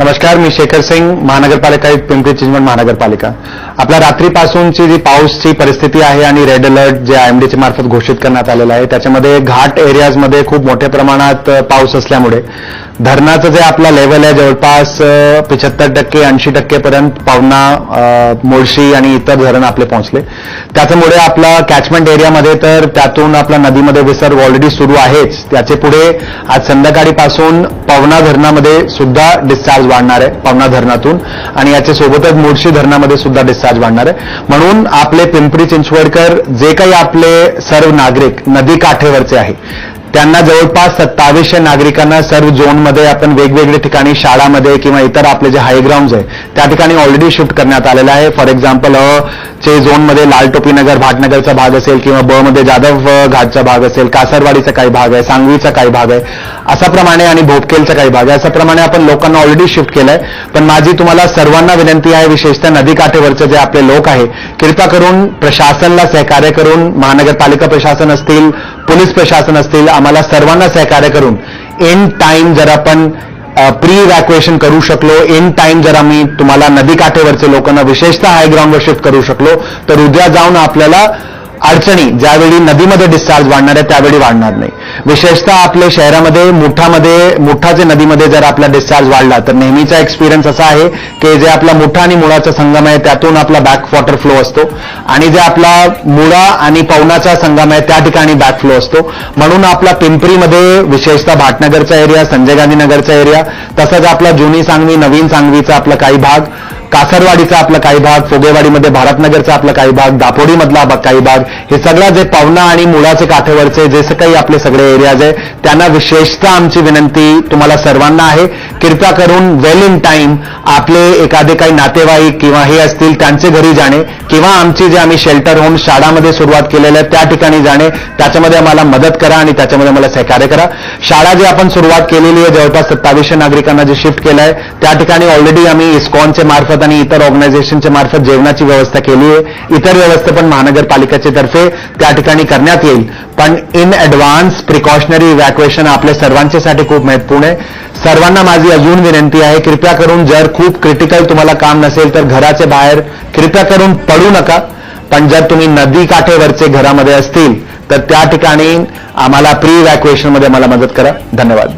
नमस्कार मी शेखर सिंग महानगरपालिका आयुक्त पिंपरी चिंचवड महानगरपालिका. आपल्या रात्रीपासूनची जी पाऊसची परिस्थिती आहे आणि रेड अलर्ट जे आयएमडीच्या मार्फत घोषित करण्यात आलेलं आहे त्याच्यामध्ये घाट एरियाजमध्ये खूप मोठ्या प्रमाणात पाऊस असल्यामुळे. धरणाचं जे आपला लेवल आहे जवळपास पिछत्तर टक्के ऐंशी टक्केपर्यंत पावना अ, मुळशी आणि इतर धरण आपले पोहोचले. त्याच्यामुळे आपला कॅचमेंट एरियामध्ये तर त्यातून आपला नदीमध्ये विसर्ग ऑलरेडी सुरू आहेच. त्याचे पुढे आज संध्याकाळीपासून पवना धरणामध्ये सुद्धा डिस्चार्ज वाढणार आहे पवना धरणातून. आणि याच्या सोबतच मुळशी धरणामध्ये सुद्धा डिस्चार्ज वाढणार आहे. म्हणून आपले पिंपरी चिंचवडकर जे काही आपले सर्व नागरिक नदी काठेवरचे आहे त्यांना जवळपास सत्तावीसशे नागरिकांना सर्व झोनमध्ये आपण वेगवेगळ्या ठिकाणी शाळामध्ये किंवा इतर आपले जे हायग्राऊंड आहे त्या ठिकाणी ऑलरेडी शिफ्ट करण्यात आलेलं आहे. फॉर एक्झाम्पल चे झोनमध्ये लालटोपी नगर भाटनगरचा भाग असेल किंवा ब मध्ये जाधव घाटचा भाग असेल कासरवाडीचा काही भाग आहे सांगवीचा काही भाग आहे असा प्रमाणे आणि भोपकेलचा काही भाग आहे अशा प्रमाणे आपण लोकांना ऑलरेडी शिफ्ट केलंय. पण माझी तुम्हाला सर्वांना विनंती आहे विशेषतः नदीकाठेवरचे जे आपले लोक आहे कृपा करून प्रशासनाला सहकार्य करून महानगरपालिका प्रशासन असतील पोलीस प्रशासन असतील आम्हाला सर्वांना सहकार्य करून इन टाइम जर आपण प्री इव्हॅक्युएशन करू शकलो. इन टाइम जर आम्ही तुम्हाला नदीकाठेवरचे लोकांना विशेषतः हायग्राउंडवर शिफ्ट करू शकलो. तर उद्या जाऊन आपल्याला अडचणी ज्यावेळी नदीमध्ये डिस्चार्ज वाढणार आहे त्यावेळी वाढणार नाही. विशेषतः आपल्या शहरामध्ये मुठामध्ये मुठाचे नदीमध्ये जर आपला डिस्चार्ज वाढला तर नेहमीचा एक्सपिरियन्स असा आहे की जे आपला मुठा आणि मुळाचा संगम आहे त्यातून आपला बॅक वॉटर फ्लो असतो. आणि जे आपला मुळा आणि पवनाचा संगम आहे त्या ठिकाणी बॅक फ्लो असतो. म्हणून आपला पिंपरीमध्ये विशेषतः भाटनगरचा एरिया संजय गांधी नगरचा एरिया तसंच आपला जुनी सांगवी नवीन सांगवीचा आपला काही भाग कासरवाडीचा आपला काही भाग फोगेवाडीमध्ये भारतनगरचा आपला काही भाग दापोडीमधला काही भाग हे सगळं जे पावना आणि मुळाचे काठेवरचे जे काही आपले सगळे एरियाज आहे त्यांना विशेषतः आमची विनंती तुम्हाला सर्वांना आहे. कृपया करून वेल इन टाईम आपले एखादे काही नातेवाईक किंवा हे असतील त्यांचे घरी जाणे किंवा आमची जे आम्ही शेल्टर होम शाळामध्ये सुरुवात केलेलं आहे त्या ठिकाणी जाणे त्याच्यामध्ये आम्हाला मदत करा आणि त्याच्यामध्ये मला सहकार्य करा. शाळा जी आपण सुरुवात केलेली आहे जवळपास सत्तावीसशे नागरिकांना जे शिफ्ट केलं आहे त्या ठिकाणी ऑलरेडी आम्ही इस्कॉनचे मार्फत आणि इतर ऑर्गनायझेशनच्या मार्फत जेवणाची व्यवस्था केली आहे. इतर व्यवस्था पण महानगरपालिकेच्या तर्फे त्या ठिकाणी करण्यात येईल. पण इन ॲडव्हान्स प्रिकॉशनरी इव्हॅक्युएशन आपल्या सर्वांच्यासाठी खूप महत्त्वपूर्ण आहे. सर्वांना माझी अजून विनंती आहे कृपया करून जर खूप क्रिटिकल तुम्हाला काम नसेल तर घराच्या बाहेर कृपया करून पडू नका. पण जर तुम्ही नदी काठेवरचे घरामध्ये असतील तर त्या ठिकाणी आम्हाला प्री इव्हॅक्युएशनमध्ये मला मदत करा. धन्यवाद.